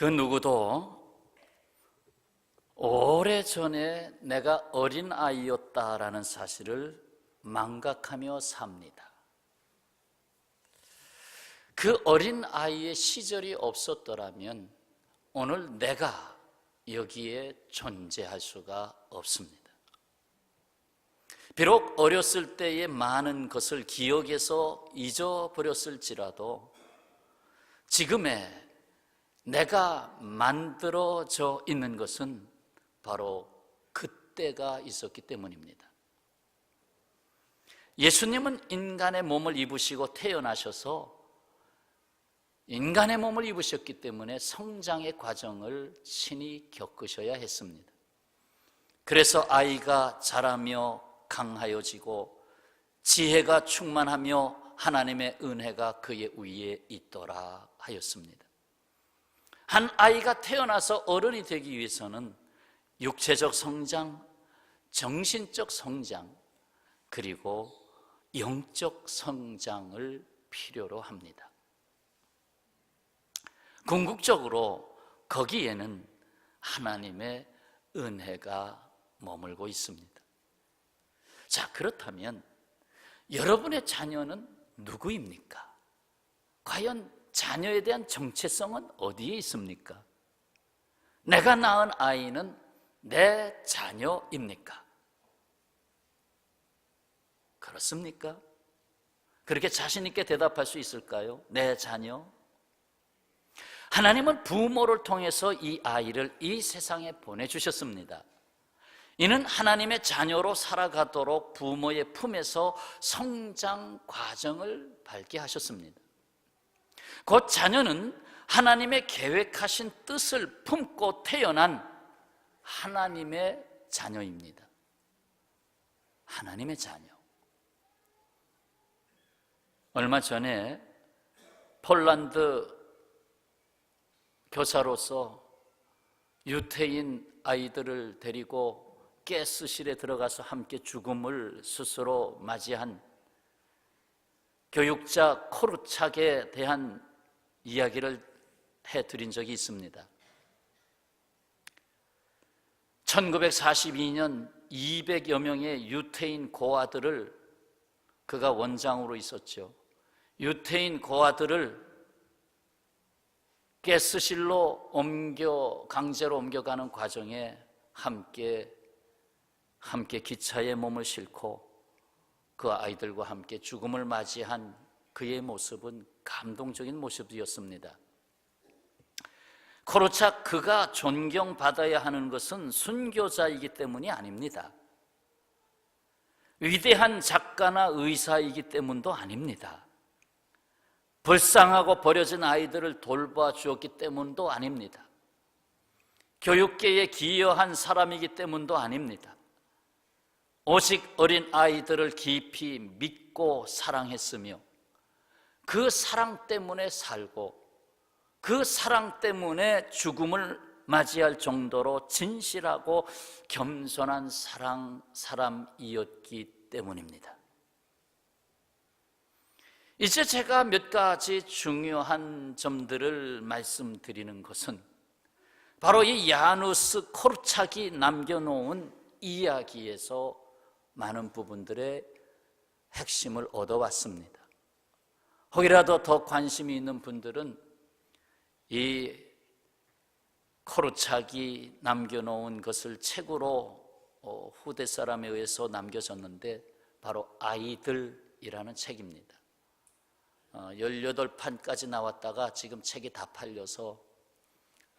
그 누구도 오래 전에 내가 어린 아이였다라는 사실을 망각하며 삽니다. 그 어린 아이의 시절이 없었더라면 오늘 내가 여기에 존재할 수가 없습니다. 비록 어렸을 때의 많은 것을 기억에서 잊어버렸을지라도 지금의 내가 만들어져 있는 것은 바로 그때가 있었기 때문입니다. 예수님은 인간의 몸을 입으시고 태어나셔서 인간의 몸을 입으셨기 때문에 성장의 과정을 친히 겪으셔야 했습니다. 그래서 아이가 자라며 강하여지고 지혜가 충만하며 하나님의 은혜가 그의 위에 있더라 하였습니다. 한 아이가 태어나서 어른이 되기 위해서는 육체적 성장, 정신적 성장, 그리고 영적 성장을 필요로 합니다. 궁극적으로 거기에는 하나님의 은혜가 머물고 있습니다. 자, 그렇다면 여러분의 자녀는 누구입니까? 과연 자녀에 대한 정체성은 어디에 있습니까? 내가 낳은 아이는 내 자녀입니까? 그렇습니까? 그렇게 자신있게 대답할 수 있을까요? 내 자녀? 하나님은 부모를 통해서 이 아이를 이 세상에 보내주셨습니다. 이는 하나님의 자녀로 살아가도록 부모의 품에서 성장 과정을 밟게 하셨습니다. 곧 자녀는 하나님의 계획하신 뜻을 품고 태어난 하나님의 자녀입니다. 하나님의 자녀. 얼마 전에 폴란드 교사로서 유태인 아이들을 데리고 가스실에 들어가서 함께 죽음을 스스로 맞이한 교육자 코르착에 대한 이야기를 해 드린 적이 있습니다. 1942년 200여 명의 유태인 고아들을 그가 원장으로 있었죠. 유태인 고아들을 가스실로 옮겨 강제로 옮겨가는 과정에 함께 함께 기차에 몸을 싣고 그 아이들과 함께 죽음을 맞이한 그의 모습은 감동적인 모습이었습니다. 코로착 그가 존경받아야 하는 것은 순교자이기 때문이 아닙니다. 위대한 작가나 의사이기 때문도 아닙니다. 불쌍하고 버려진 아이들을 돌봐 주었기 때문도 아닙니다. 교육계에 기여한 사람이기 때문도 아닙니다. 오직 어린 아이들을 깊이 믿고 사랑했으며 그 사랑 때문에 살고 그 사랑 때문에 죽음을 맞이할 정도로 진실하고 겸손한 사랑 사람이었기 때문입니다. 이제 제가 몇 가지 중요한 점들을 말씀드리는 것은 바로 이 야누스 코르착이 남겨놓은 이야기에서 많은 부분들의 핵심을 얻어왔습니다. 혹이라도 더 관심이 있는 분들은 이 코르착이 남겨놓은 것을 책으로 어, 후대 사람에 의해서 남겨졌는데 바로 아이들이라는 책입니다. 18판까지 어, 나왔다가 지금 책이 다 팔려서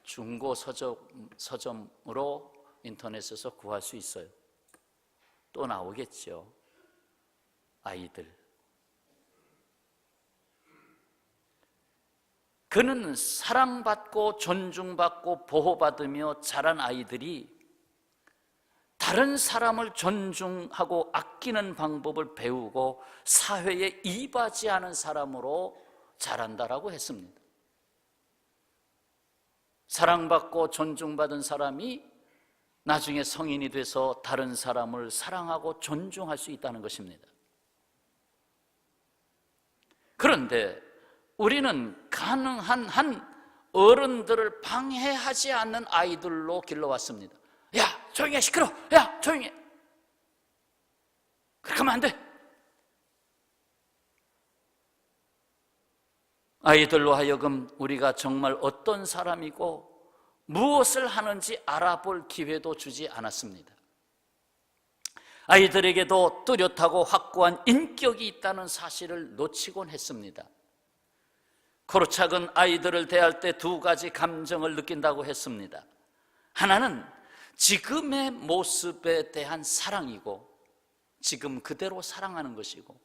중고 서점, 서점으로 인터넷에서 구할 수 있어요. 또 나오겠죠. 아이들. 그는 사랑받고 존중받고 보호받으며 자란 아이들이 다른 사람을 존중하고 아끼는 방법을 배우고 사회에 이바지하는 사람으로 자란다라고 했습니다. 사랑받고 존중받은 사람이 나중에 성인이 돼서 다른 사람을 사랑하고 존중할 수 있다는 것입니다. 그런데 우리는 가능한 한 어른들을 방해하지 않는 아이들로 길러왔습니다. 야, 조용히 해, 시끄러! 야, 조용히 해! 그렇게 하면 안 돼! 아이들로 하여금 우리가 정말 어떤 사람이고 무엇을 하는지 알아볼 기회도 주지 않았습니다. 아이들에게도 뚜렷하고 확고한 인격이 있다는 사실을 놓치곤 했습니다. 코르착은 아이들을 대할 때 두 가지 감정을 느낀다고 했습니다. 하나는 지금의 모습에 대한 사랑이고, 지금 그대로 사랑하는 것이고,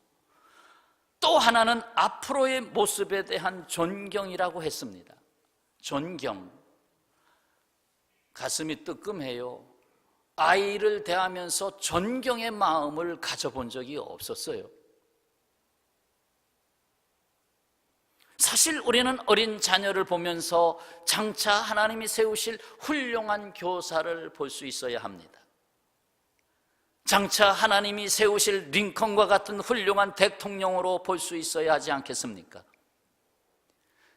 또 하나는 앞으로의 모습에 대한 존경이라고 했습니다. 존경. 가슴이 뜨끔해요. 아이를 대하면서 존경의 마음을 가져본 적이 없었어요. 사실 우리는 어린 자녀를 보면서 장차 하나님이 세우실 훌륭한 교사를 볼 수 있어야 합니다. 장차 하나님이 세우실 링컨과 같은 훌륭한 대통령으로 볼 수 있어야 하지 않겠습니까?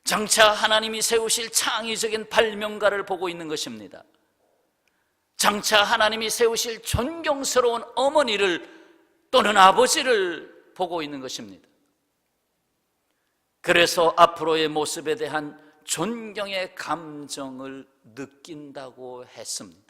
장차 하나님이 세우실 창의적인 발명가를 보고 있는 것입니다. 장차 하나님이 세우실 존경스러운 어머니를 또는 아버지를 보고 있는 것입니다. 그래서 앞으로의 모습에 대한 존경의 감정을 느낀다고 했습니다.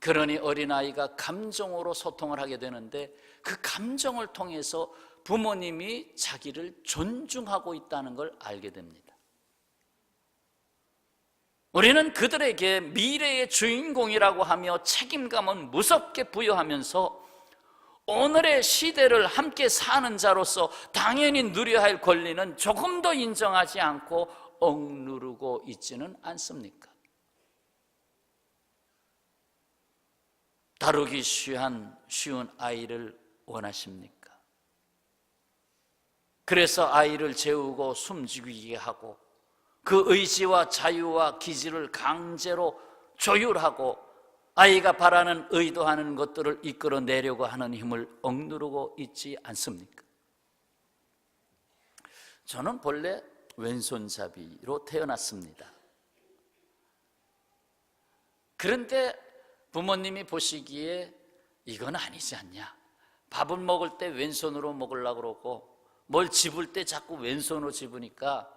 그러니 어린아이가 감정으로 소통을 하게 되는데 그 감정을 통해서 부모님이 자기를 존중하고 있다는 걸 알게 됩니다. 우리는 그들에게 미래의 주인공이라고 하며 책임감은 무섭게 부여하면서 오늘의 시대를 함께 사는 자로서 당연히 누려야 할 권리는 조금 더 인정하지 않고 억누르고 있지는 않습니까? 다루기 쉬한 쉬운 아이를 원하십니까? 그래서 아이를 재우고 숨죽이게 하고 그 의지와 자유와 기질을 강제로 조율하고 아이가 바라는 의도하는 것들을 이끌어 내려고 하는 힘을 억누르고 있지 않습니까? 저는 본래 왼손잡이로 태어났습니다. 그런데 부모님이 보시기에 이건 아니지 않냐. 밥을 먹을 때 왼손으로 먹으려고 그러고 뭘 집을 때 자꾸 왼손으로 집으니까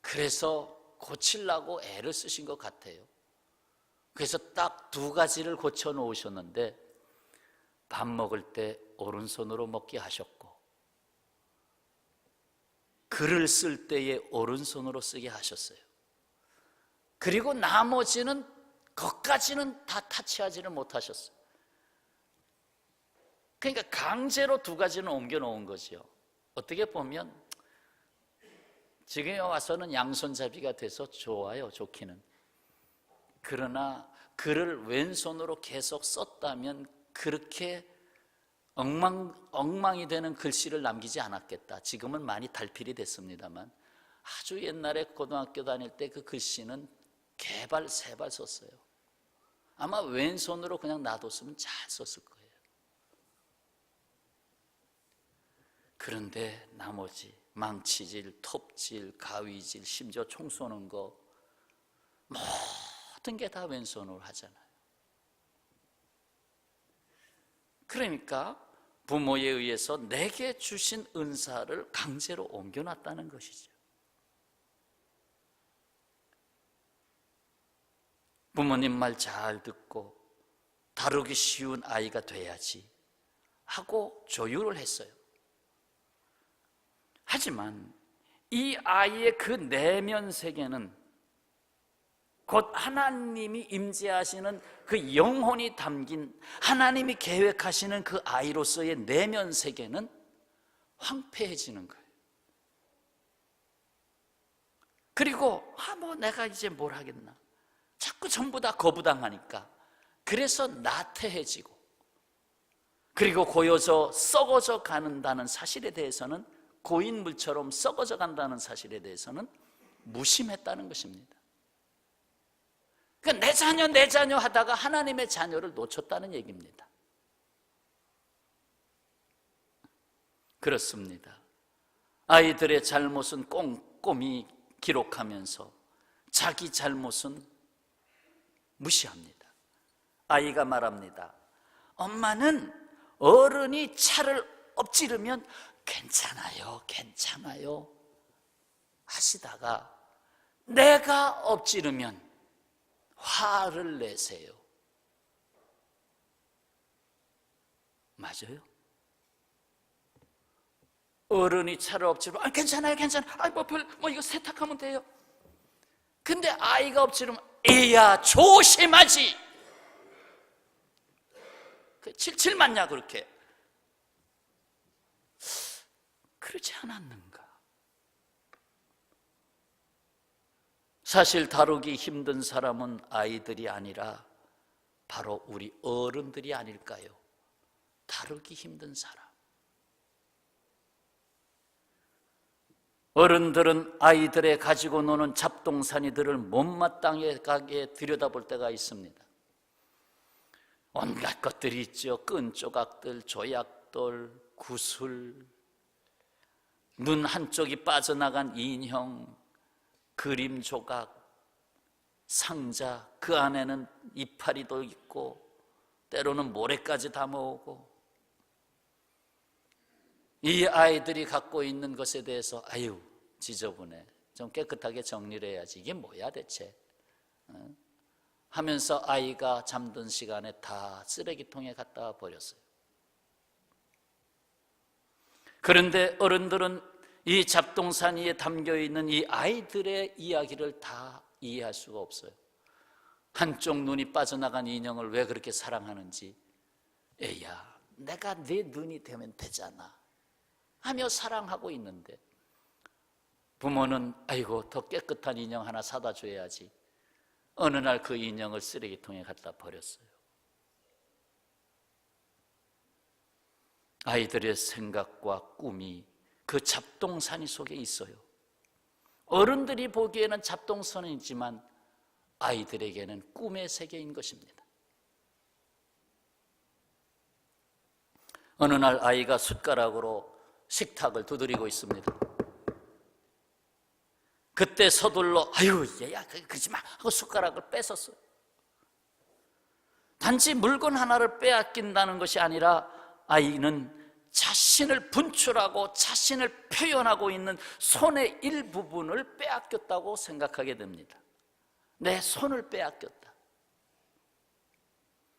그래서 고치려고 애를 쓰신 것 같아요. 그래서 딱 두 가지를 고쳐 놓으셨는데 밥 먹을 때 오른손으로 먹게 하셨고 글을 쓸 때에 오른손으로 쓰게 하셨어요. 그리고 나머지는 것까지는 다 타치하지를 못하셨어요. 그러니까 강제로 두 가지는 옮겨 놓은 거죠. 어떻게 보면 지금에 와서는 양손잡이가 돼서 좋아요, 좋기는. 그러나 글을 왼손으로 계속 썼다면 그렇게 엉망, 엉망이 되는 글씨를 남기지 않았겠다. 지금은 많이 달필이 됐습니다만 아주 옛날에 고등학교 다닐 때 그 글씨는 개발, 세발 썼어요. 아마 왼손으로 그냥 놔뒀으면 잘 썼을 거예요. 그런데 나머지 망치질, 톱질, 가위질, 심지어 총 쏘는 거 모든 게 다 왼손으로 하잖아요. 그러니까 부모에 의해서 내게 주신 은사를 강제로 옮겨놨다는 것이죠. 부모님 말 잘 듣고 다루기 쉬운 아이가 돼야지 하고 조율을 했어요. 하지만 이 아이의 그 내면 세계는 곧 하나님이 임재하시는 그 영혼이 담긴 하나님이 계획하시는 그 아이로서의 내면 세계는 황폐해지는 거예요. 그리고 아 뭐 내가 이제 뭘 하겠나? 자꾸 전부 다 거부당하니까 그래서 나태해지고 그리고 고여져 썩어져 가는다는 사실에 대해서는 고인물처럼 썩어져 간다는 사실에 대해서는 무심했다는 것입니다. 그러니까 내 자녀, 내 자녀 하다가 하나님의 자녀를 놓쳤다는 얘기입니다. 그렇습니다. 아이들의 잘못은 꼭 꼼꼼히 기록하면서 자기 잘못은 무시합니다. 아이가 말합니다. 엄마는 어른이 차를 엎지르면 괜찮아요, 괜찮아요 하시다가 내가 엎지르면 화를 내세요. 맞아요? 어른이 차를 엎지르면 아, 괜찮아요, 괜찮아요. 아, 뭐, 별, 뭐 이거 세탁하면 돼요. 근데 아이가 엎지르면 에야 조심하지. 그 칠칠 맞냐 그렇게? 그렇지 않았는가? 사실 다루기 힘든 사람은 아이들이 아니라 바로 우리 어른들이 아닐까요? 다루기 힘든 사람. 어른들은 아이들의 가지고 노는 잡동사니들을 못마땅하게 들여다볼 때가 있습니다. 온갖 것들이 있죠. 끈 조각들, 조약돌, 구슬, 눈 한쪽이 빠져나간 인형, 그림 조각, 상자, 그 안에는 이파리도 있고, 때로는 모래까지 담아오고, 이 아이들이 갖고 있는 것에 대해서 아유 지저분해. 좀 깨끗하게 정리를 해야지. 이게 뭐야 대체? 어? 하면서 아이가 잠든 시간에 다 쓰레기통에 갖다 버렸어요 그런데 어른들은 이 잡동산 위에 담겨 있는 이 아이들의 이야기를 다 이해할 수가 없어요. 한쪽 눈이 빠져나간 인형을 왜 그렇게 사랑하는지. 애야 내가 네 눈이 되면 되잖아 하며 사랑하고 있는데. 부모는 아이고 더 깨끗한 인형 하나 사다 줘야지. 어느 날 그 인형을 쓰레기통에 갖다 버렸어요 아이들의 생각과 꿈이 그 잡동사니 속에 있어요 어른들이 보기에는 잡동사니지만 아이들에게는 꿈의 세계인 것입니다 어느 날 아이가 숟가락으로 식탁을 두드리고 있습니다. 그때 서둘러 아유 얘야 그러지 마 하고 숟가락을 뺏었어요. 단지 물건 하나를 빼앗긴다는 것이 아니라 아이는 자신을 분출하고 자신을 표현하고 있는 손의 일부분을 빼앗겼다고 생각하게 됩니다. 내 손을 빼앗겼다.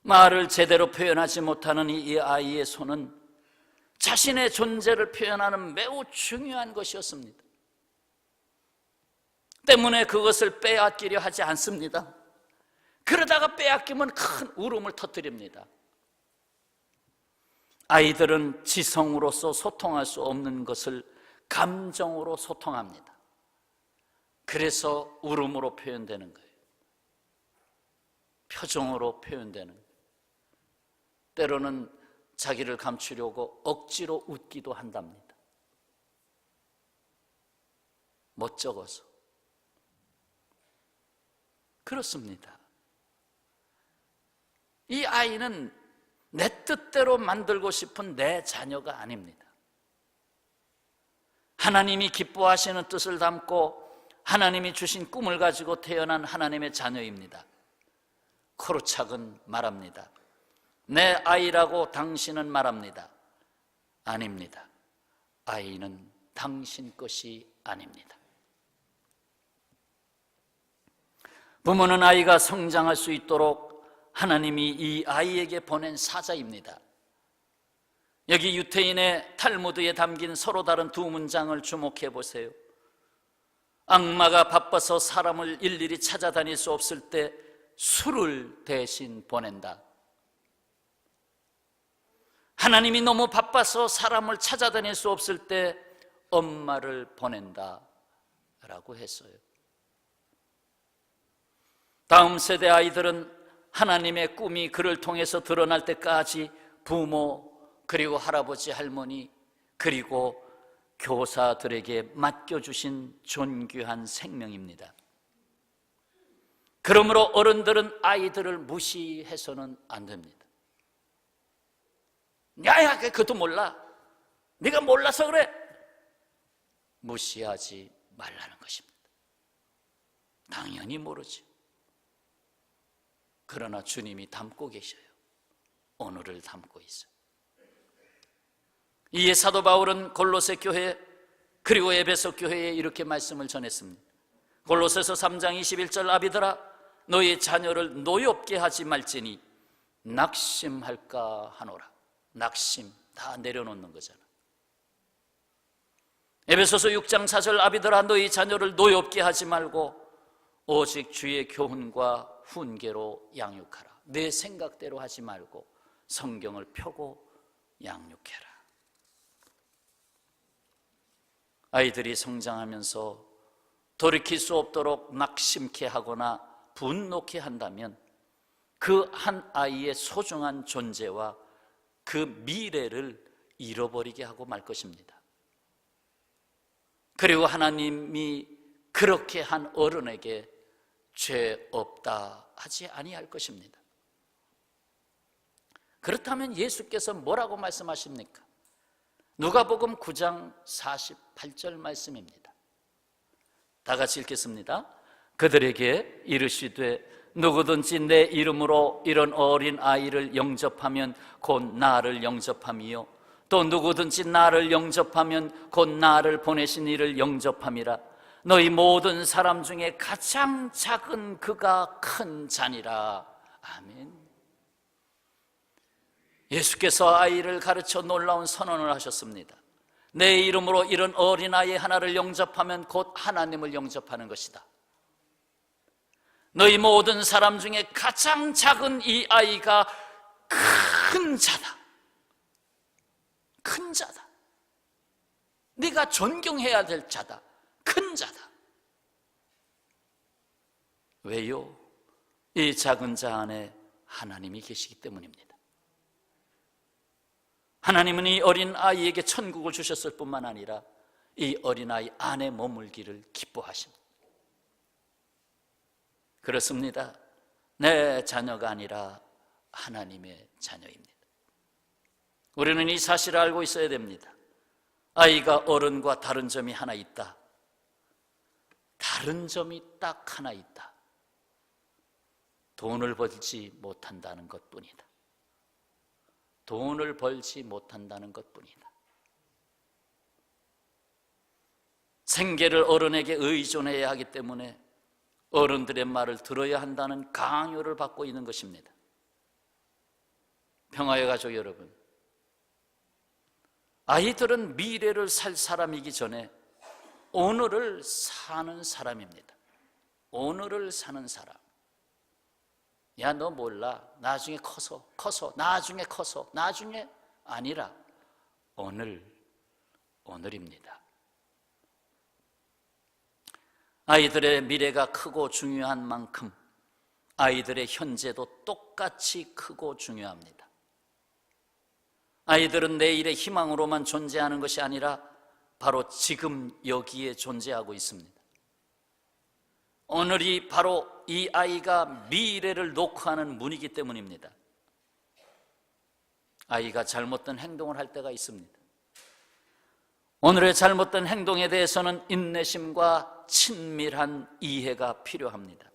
말을 제대로 표현하지 못하는 이 아이의 손은 자신의 존재를 표현하는 매우 중요한 것이었습니다. 때문에 그것을 빼앗기려 하지 않습니다. 그러다가 빼앗기면 큰 울음을 터뜨립니다. 아이들은 지성으로서 소통할 수 없는 것을 감정으로 소통합니다. 그래서 울음으로 표현되는 거예요. 표정으로 표현되는 거예요. 때로는 자기를 감추려고 억지로 웃기도 한답니다. 멋쩍어서. 그렇습니다. 이 아이는 내 뜻대로 만들고 싶은 내 자녀가 아닙니다. 하나님이 기뻐하시는 뜻을 담고 하나님이 주신 꿈을 가지고 태어난 하나님의 자녀입니다. 코르착은 말합니다. 내 아이라고 당신은 말합니다. 아닙니다. 아이는 당신 것이 아닙니다. 부모는 아이가 성장할 수 있도록 하나님이 이 아이에게 보낸 사자입니다. 여기 유태인의 탈무드에 담긴 서로 다른 두 문장을 주목해 보세요. 악마가 바빠서 사람을 일일이 찾아다닐 수 없을 때 술을 대신 보낸다. 하나님이 너무 바빠서 사람을 찾아다닐 수 없을 때 엄마를 보낸다 라고 했어요. 다음 세대 아이들은 하나님의 꿈이 그를 통해서 드러날 때까지 부모, 그리고 할아버지, 할머니, 그리고 교사들에게 맡겨주신 존귀한 생명입니다. 그러므로 어른들은 아이들을 무시해서는 안 됩니다. 야 야 그것도 몰라 네가 몰라서 그래 무시하지 말라는 것입니다. 당연히 모르죠. 그러나 주님이 담고 계셔요. 오늘을 담고 있어요. 이에 사도 바울은 골로새 교회 그리고 에베소 교회에 이렇게 말씀을 전했습니다. 골로새서 3장 21절 아비들아 너희 자녀를 노엽게 하지 말지니 낙심할까 하노라. 낙심 다 내려놓는 거잖아. 에베소서 6장 4절 아비들아 너희 자녀를 노엽게 하지 말고 오직 주의 교훈과 훈계로 양육하라. 내 생각대로 하지 말고 성경을 펴고 양육해라. 아이들이 성장하면서 돌이킬 수 없도록 낙심케 하거나 분노케 한다면 그 한 아이의 소중한 존재와 그 미래를 잃어버리게 하고 말 것입니다. 그리고 하나님이 그렇게 한 어른에게 죄 없다 하지 아니할 것입니다. 그렇다면 예수께서 뭐라고 말씀하십니까? 누가복음 9장 48절 말씀입니다. 다 같이 읽겠습니다. 그들에게 이르시되 누구든지 내 이름으로 이런 어린 아이를 영접하면 곧 나를 영접함이요 또 누구든지 나를 영접하면 곧 나를 보내신 이를 영접함이라 너희 모든 사람 중에 가장 작은 그가 큰 자니라 아멘 예수께서 아이를 가르쳐 놀라운 선언을 하셨습니다. 내 이름으로 이런 어린아이 하나를 영접하면 곧 하나님을 영접하는 것이다. 너희 모든 사람 중에 가장 작은 이 아이가 큰 자다. 큰 자다. 네가 존경해야 될 자다. 큰 자다. 왜요? 이 작은 자 안에 하나님이 계시기 때문입니다. 하나님은 이 어린 아이에게 천국을 주셨을 뿐만 아니라 이 어린 아이 안에 머물기를 기뻐하십니다. 그렇습니다. 내 자녀가 아니라 하나님의 자녀입니다. 우리는 이 사실을 알고 있어야 됩니다. 아이가 어른과 다른 점이 하나 있다. 다른 점이 딱 하나 있다. 돈을 벌지 못한다는 것 뿐이다. 돈을 벌지 못한다는 것 뿐이다. 생계를 어른에게 의존해야 하기 때문에 어른들의 말을 들어야 한다는 강요를 받고 있는 것입니다. 평화의 가족 여러분, 아이들은 미래를 살 사람이기 전에 오늘을 사는 사람입니다. 오늘을 사는 사람. 야, 너 몰라. 나중에 커서, 커서, 나중에 커서, 나중에 아니라 오늘, 오늘입니다. 아이들의 미래가 크고 중요한 만큼 아이들의 현재도 똑같이 크고 중요합니다. 아이들은 내일의 희망으로만 존재하는 것이 아니라 바로 지금 여기에 존재하고 있습니다. 오늘이 바로 이 아이가 미래를 녹화하는 문이기 때문입니다. 아이가 잘못된 행동을 할 때가 있습니다. 오늘의 잘못된 행동에 대해서는 인내심과 친밀한 이해가 필요합니다.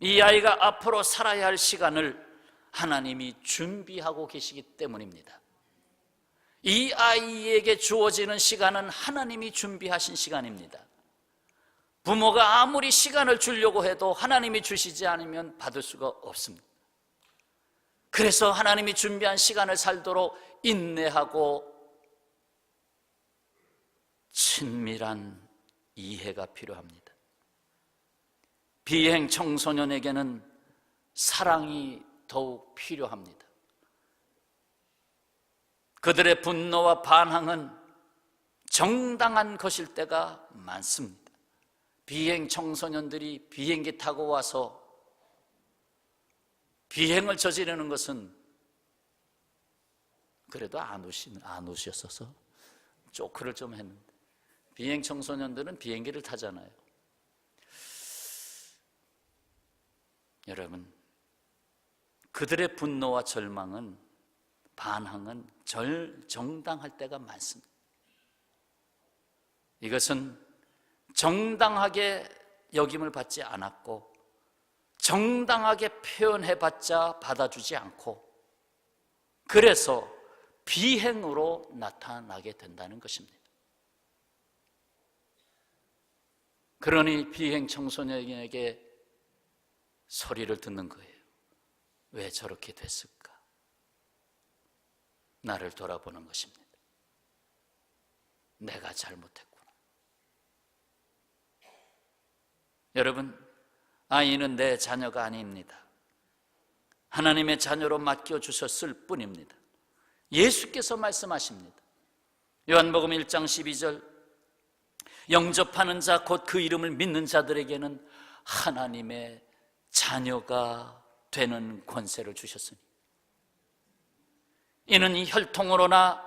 이 아이가 앞으로 살아야 할 시간을 하나님이 준비하고 계시기 때문입니다. 이 아이에게 주어지는 시간은 하나님이 준비하신 시간입니다. 부모가 아무리 시간을 주려고 해도 하나님이 주시지 않으면 받을 수가 없습니다. 그래서 하나님이 준비한 시간을 살도록 인내하고 친밀한 이해가 필요합니다. 비행 청소년에게는 사랑이 더욱 필요합니다. 그들의 분노와 반항은 정당한 것일 때가 많습니다. 비행 청소년들이 비행기 타고 와서 비행을 저지르는 것은 그래도 안 오신 안 오셨어서 쪼크를 좀 했는데 비행 청소년들은 비행기를 타잖아요. 여러분 그들의 분노와 절망은 반항은 절 정당할 때가 많습니다. 이것은 정당하게 역임을 받지 않았고 정당하게 표현해 봤자 받아주지 않고 그래서 비행으로 나타나게 된다는 것입니다. 그러니 비행 청소년에게 소리를 듣는 거예요. 왜 저렇게 됐을까? 나를 돌아보는 것입니다. 내가 잘못했구나. 여러분, 아이는 내 자녀가 아닙니다. 하나님의 자녀로 맡겨주셨을 뿐입니다. 예수께서 말씀하십니다. 요한복음 1장 12절 영접하는 자 곧 그 이름을 믿는 자들에게는 하나님의 자녀가 되는 권세를 주셨으니 이는 이 혈통으로나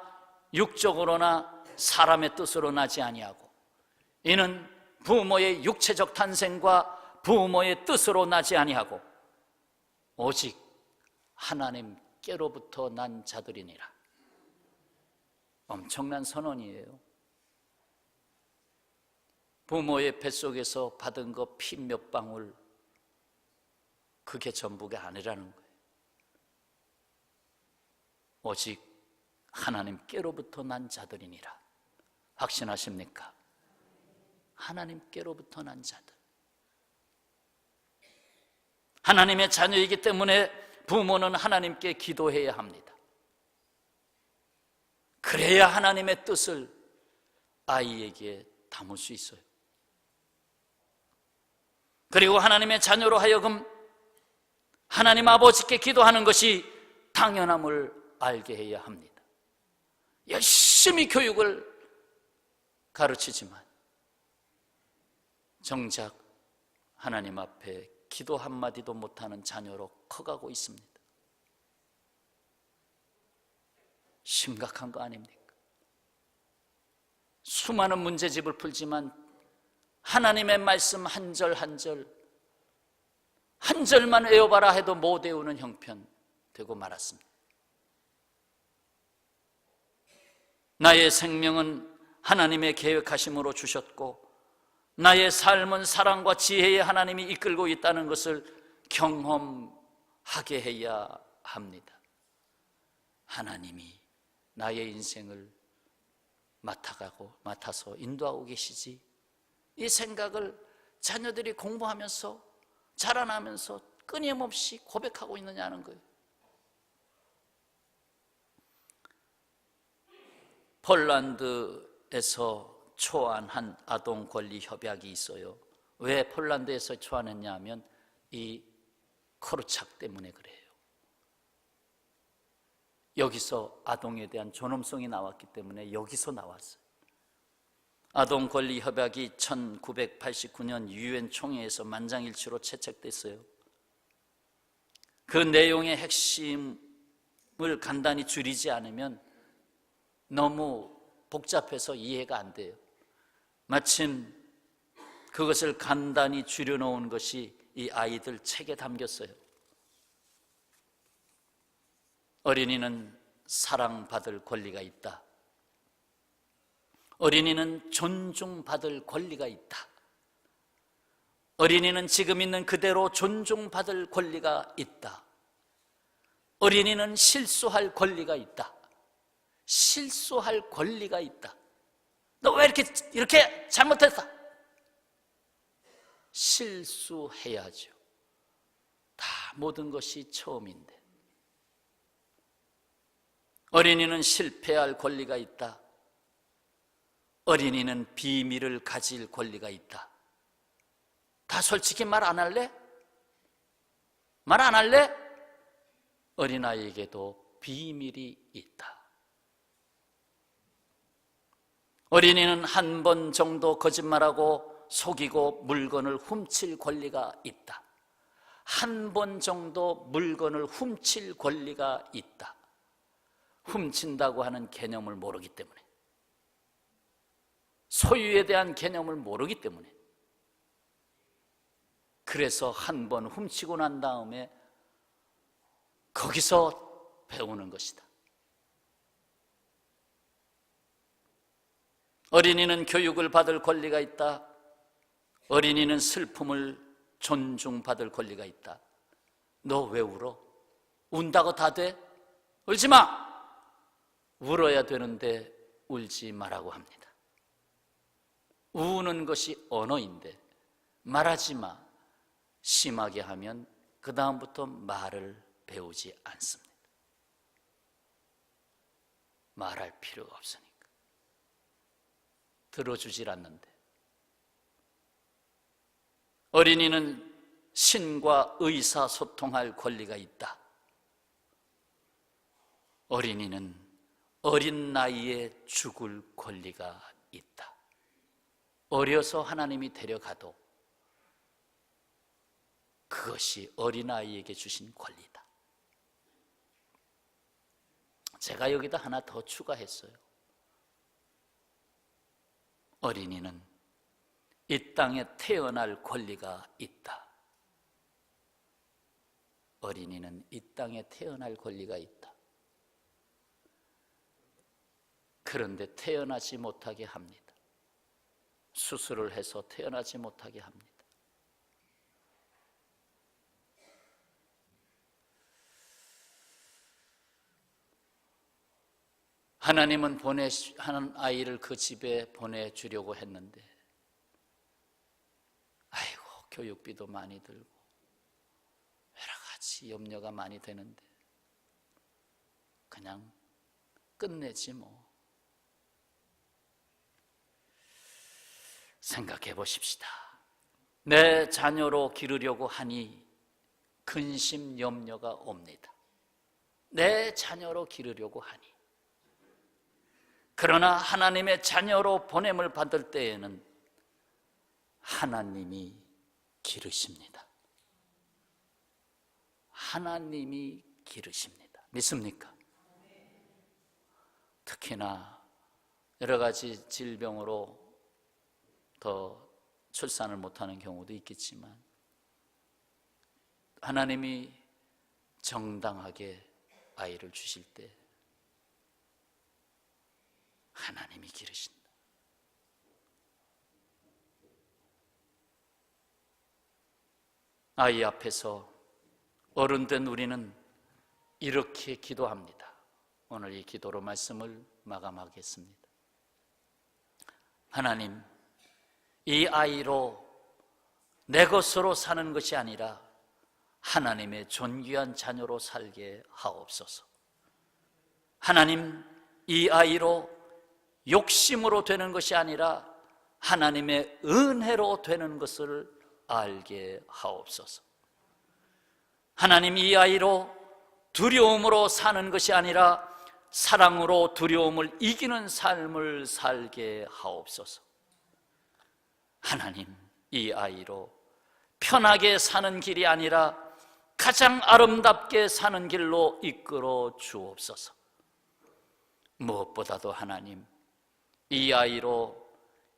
육적으로나 사람의 뜻으로 나지 아니하고 이는 부모의 육체적 탄생과 부모의 뜻으로 나지 아니하고 오직 하나님께로부터 난 자들이니라. 엄청난 선언이에요. 부모의 뱃속에서 받은 거피몇 방울 그게 전부가 아니라는 거예요. 오직 하나님께로부터 난 자들이니라. 확신하십니까? 하나님께로부터 난 자들. 하나님의 자녀이기 때문에 부모는 하나님께 기도해야 합니다. 그래야 하나님의 뜻을 아이에게 담을 수 있어요. 그리고 하나님의 자녀로 하여금 하나님 아버지께 기도하는 것이 당연함을 알게 해야 합니다. 열심히 교육을 가르치지만 정작 하나님 앞에 기도 한마디도 못하는 자녀로 커가고 있습니다. 심각한 거 아닙니까? 수많은 문제집을 풀지만 하나님의 말씀 한 절 한 절, 한 절만 외워봐라 해도 못 외우는 형편 되고 말았습니다. 나의 생명은 하나님의 계획하심으로 주셨고, 나의 삶은 사랑과 지혜의 하나님이 이끌고 있다는 것을 경험하게 해야 합니다. 하나님이 나의 인생을 맡아가고 맡아서 인도하고 계시지. 이 생각을 자녀들이 공부하면서 자라나면서 끊임없이 고백하고 있느냐는 거예요. 폴란드에서 초안한 아동 권리 협약이 있어요. 왜 폴란드에서 초안했냐 하면 이 코르착 때문에 그래요. 여기서 아동에 대한 존엄성이 나왔기 때문에 여기서 나왔어요. 아동 권리 협약이 1989년 유엔 총회에서 만장일치로 채택됐어요. 그 내용의 핵심을 간단히 줄이지 않으면 너무 복잡해서 이해가 안 돼요. 마침 그것을 간단히 줄여놓은 것이 이 아이들 책에 담겼어요. 어린이는 사랑받을 권리가 있다. 어린이는 존중받을 권리가 있다. 어린이는 지금 있는 그대로 존중받을 권리가 있다. 어린이는 실수할 권리가 있다. 실수할 권리가 있다. 너 왜 이렇게, 이렇게 잘못했어? 실수해야죠. 다 모든 것이 처음인데. 어린이는 실패할 권리가 있다. 어린이는 비밀을 가질 권리가 있다. 다 솔직히 말 안 할래? 말 안 할래? 어린아이에게도 비밀이 있다. 어린이는 한 번 정도 거짓말하고 속이고 물건을 훔칠 권리가 있다. 한 번 정도 물건을 훔칠 권리가 있다. 훔친다고 하는 개념을 모르기 때문에. 소유에 대한 개념을 모르기 때문에. 그래서 한 번 훔치고 난 다음에 거기서 배우는 것이다. 어린이는 교육을 받을 권리가 있다. 어린이는 슬픔을 존중받을 권리가 있다. 너 왜 울어? 운다고 다 돼? 울지 마! 울어야 되는데 울지 말라고 합니다. 우는 것이 언어인데 말하지 마. 심하게 하면 그다음부터 말을 배우지 않습니다. 말할 필요가 없으니까. 들어주질 않는데. 어린이는 신과 의사소통할 권리가 있다. 어린이는 어린 나이에 죽을 권리가 있다. 어려서 하나님이 데려가도 그것이 어린아이에게 주신 권리다. 제가 여기다 하나 더 추가했어요. 어린이는 이 땅에 태어날 권리가 있다. 어린이는 이 땅에 태어날 권리가 있다. 그런데 태어나지 못하게 합니다. 수술을 해서 태어나지 못하게 합니다. 하나님은 보내 하는 아이를 그 집에 보내 주려고 했는데, 아이고 교육비도 많이 들고 여러 가지 염려가 많이 되는데 그냥 끝내지 뭐. 생각해 보십시다. 내 자녀로 기르려고 하니 근심 염려가 옵니다. 내 자녀로 기르려고 하니. 그러나 하나님의 자녀로 보냄을 받을 때에는 하나님이 기르십니다. 하나님이 기르십니다. 믿습니까? 특히나 여러 가지 질병으로 더 출산을 못하는 경우도 있겠지만 하나님이 정당하게 아이를 주실 때 하나님이 기르신다. 아이 앞에서 어른 된 우리는 이렇게 기도합니다. 오늘 이 기도로 말씀을 마감하겠습니다. 하나님, 이 아이로 내 것으로 사는 것이 아니라 하나님의 존귀한 자녀로 살게 하옵소서. 하나님, 이 아이로 욕심으로 되는 것이 아니라 하나님의 은혜로 되는 것을 알게 하옵소서. 하나님 이 아이로 두려움으로 사는 것이 아니라 사랑으로 두려움을 이기는 삶을 살게 하옵소서. 하나님 이 아이로 편하게 사는 길이 아니라 가장 아름답게 사는 길로 이끌어 주옵소서. 무엇보다도 하나님 이 아이로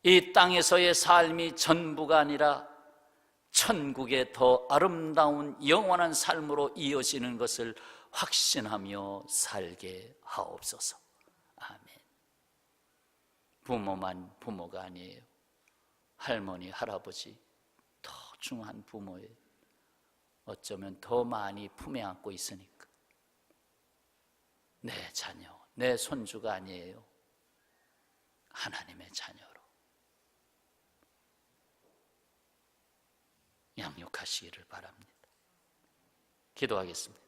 이 땅에서의 삶이 전부가 아니라 천국의 더 아름다운 영원한 삶으로 이어지는 것을 확신하며 살게 하옵소서. 아멘. 부모만 부모가 아니에요. 할머니, 할아버지, 더 중한 부모에 어쩌면 더 많이 품에 안고 있으니까. 내 자녀, 내 손주가 아니에요. 하나님의 자녀로 양육하시기를 바랍니다. 기도하겠습니다.